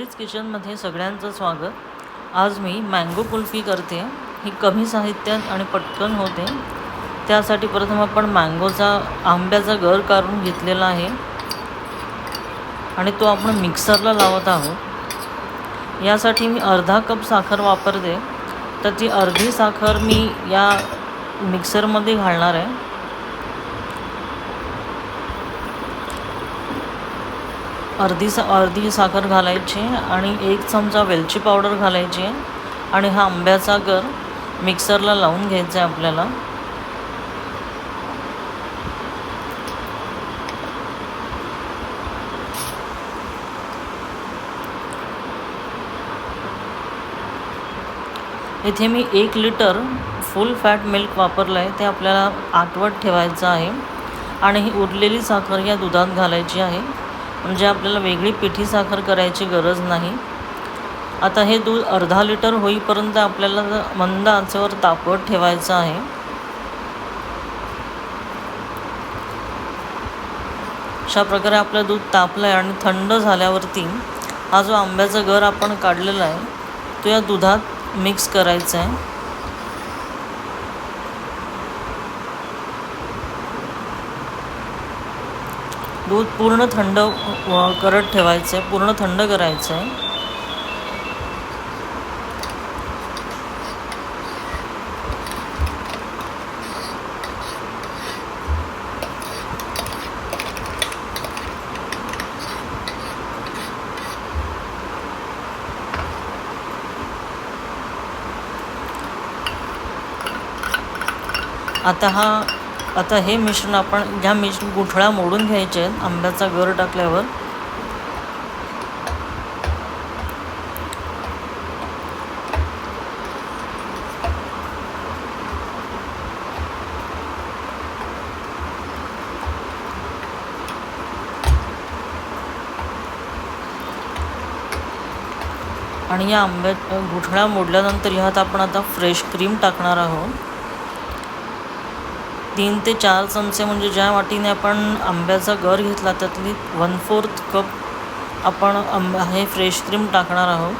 गौरीज किचनमध्ये सगळ्यांचं स्वागत. आज मी मँगो कुल्फी करते. ही कमी साहित्यात आणि पटकन होते. त्यासाठी प्रथम आपण मँगोचा आंब्याचा गर काढून घेतलेला आहे. आणि तो आपण मिक्सरला लावत आहोत. यासाठी मी अर्धा कप साखर वापरते. तर ती अर्धी साखर मी या मिक्सरमध्ये घालणार आहे. अर्धी सा अर्धी साखर घालायची आणि एक चमचा वेलची पावडर घालायची आणि हा आंब्याचा गर मिक्सरला लावून घ्यायचा आहे आपल्याला. इथे मी एक लिटर फुल फॅट मिल्क वापरलं आहे ते आपल्याला आठवत ठेवायचं आहे. आणि ही उरलेली साखर या दुधात घालायची आहे. म्हणजे आपल्याला वेगळी पिठी साखर करायची गरज नाही. आता हे दूध अर्धा लिटर होईपर्यंत आपल्याला मंद आचेवर तापवत ठेवायचं आहे. अशा प्रकारे आपलं दूध तापलं आहे आणि थंड झाल्यावरती हा जो आंब्याचा गर आपण काढलेला आहे तो या दुधात मिक्स करायचा आहे. दूध पूर्ण थंड करत ठेवायचं आहे पूर्ण थंड करायचं आहे. आता हा आता हे मिश्रण आपण ह्या मिश गुठळ्या मोडून घ्यायचे आहेत. आंब्याचा गर टाकल्यावर. आणि या आंब्या गुठळ्या मोडल्यानंतर ह्यात आपण आता फ्रेश क्रीम टाकणार आहोत. तीन ते चार चमचे म्हणजे ज्या वाटीने आपण आंब्याचा गर घेतला त्यातली वन फोर्थ कप आपण आंबा हे फ्रेश क्रीम टाकणार आहोत.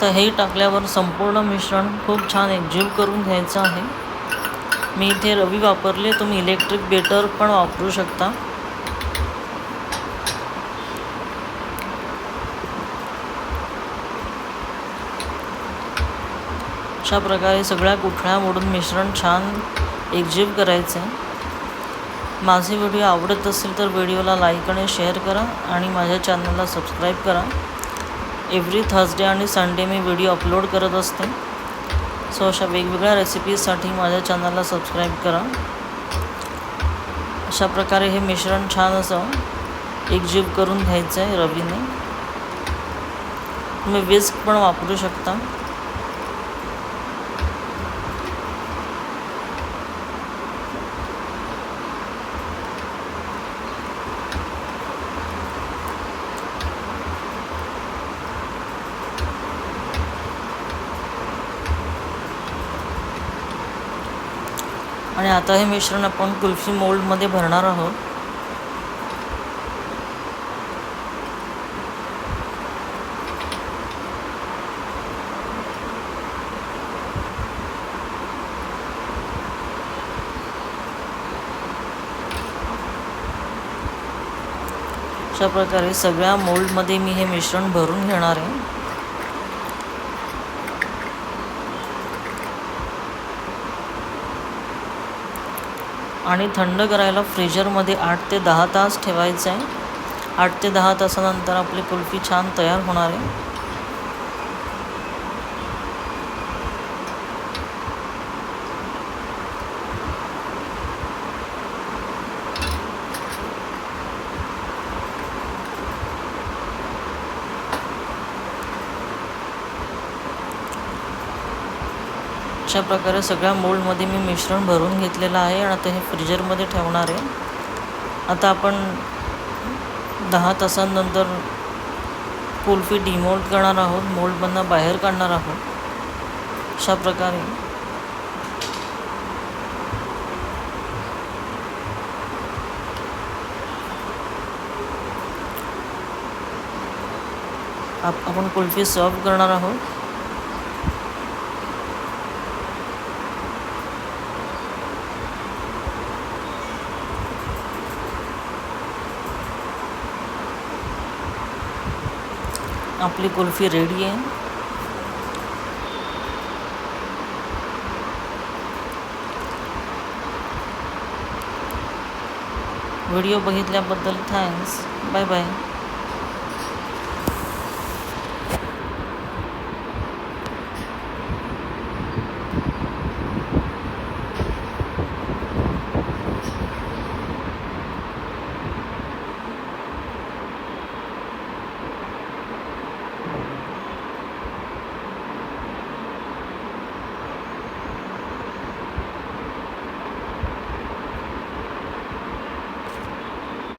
तर हे टाकल्यावर संपूर्ण मिश्रण खूप छान एकजीव करून घ्यायचं आहे. मी इथे रवी वापरले तुम्ही इलेक्ट्रिक बेटर पण वापरू शकता. अशा प्रकारे सगळ्या गुठळ्या मोडून मिश्रण छान एकजीव करायचं आहे. माझे व्हिडिओ आवडत असेल तर व्हिडिओला लाईक आणि शेअर करा आणि माझ्या चॅनलला सबस्क्राईब करा. एव्हरी थर्सडे आणि संडे मी व्हिडिओ अपलोड करत असते. सो अशा वेगवेगळ्या रेसिपीजसाठी माझ्या चॅनलला सबस्क्राईब करा. अशा प्रकारे हे मिश्रण छान असं एकजीव करून घ्यायचं आहे रवीने. तुम्ही विस्क पण वापरू शकता. आणि आता हे मिश्रण आपण कुल्फी मोल्डमध्ये भरणार आहोत. अशा प्रकारे सगळ्या मोल्डमध्ये मी हे मिश्रण भरून घेणार आहे. आणि थंड करायला फ्रीजरमध्ये आठ ते दहा तास ठेवायचं. आहे आठ ते दहा तासानंतर आपली कुल्फी छान तयार होणार आहे. अशा प्रकारे सगळ्या मोल्डमध्ये मी मिश्रण भरून घेतलेलं आहे आणि आता हे फ्रीजरमध्ये ठेवणार आहे. आता आपण दहा तासांनंतर कुल्फी डिमोल्ड करणार आहोत मोल्डमधनं बाहेर काढणार आहोत. अशा प्रकारे. आप आपण कुल्फी सर्व करणार आहोत. आपली कुल्फी रेडी आहे. व्हिडिओ बघितल्याबद्दल थँक्स बाय बाय